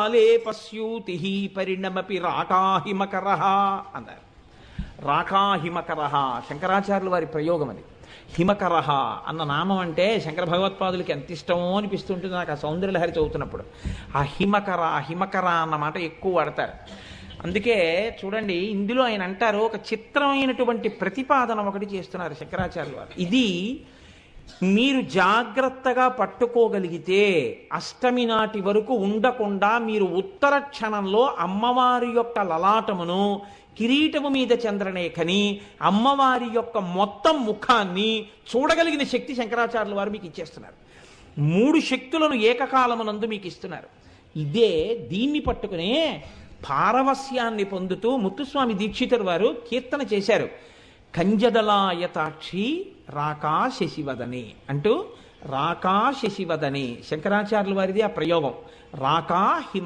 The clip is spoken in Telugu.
కాలే పశ్యూతి పరిణమపి రాకాహిమకర అన్నారు రాకాహిమకర శంకరాచార్యుల వారి ప్రయోగం అది. హిమకర అన్న నామం అంటే శంకర భగవత్పాదులకి ఎంత ఇష్టమో అనిపిస్తుంటుంది నాకు ఆ సౌందర్యలహరి చదువుతున్నప్పుడు. ఆ హిమకర హిమకర అన్నమాట ఎక్కువ వాడతారు. అందుకే చూడండి ఇందులో ఆయన అంటారు ఒక చిత్రమైనటువంటి ప్రతిపాదన ఒకటి చేస్తున్నారు శంకరాచార్యుల వారు. ఇది మీరు జాగ్రత్తగా పట్టుకోగలిగితే అష్టమి నాటి వరకు ఉండకుండా మీరు ఉత్తర క్షణంలో అమ్మవారి యొక్క లలాటమును కిరీటము మీద చంద్రనేఖని అమ్మవారి యొక్క మొత్తం ముఖాన్ని చూడగలిగిన శక్తి శంకరాచార్యుల వారు మీకు ఇచ్చేస్తున్నారు. మూడు శక్తులను ఏకకాలమునందు మీకు ఇస్తున్నారు. ఇదే దీన్ని పట్టుకునే పారవస్యాన్ని పొందుతూ ముత్తుస్వామి దీక్షితులు వారు కీర్తన చేశారు. కంజదలాయతాక్షి రాకా శశివదని అంటూ రాకా శశివదని శంకరాచార్యుల వారిది ఆ ప్రయోగం. రాకా హిమ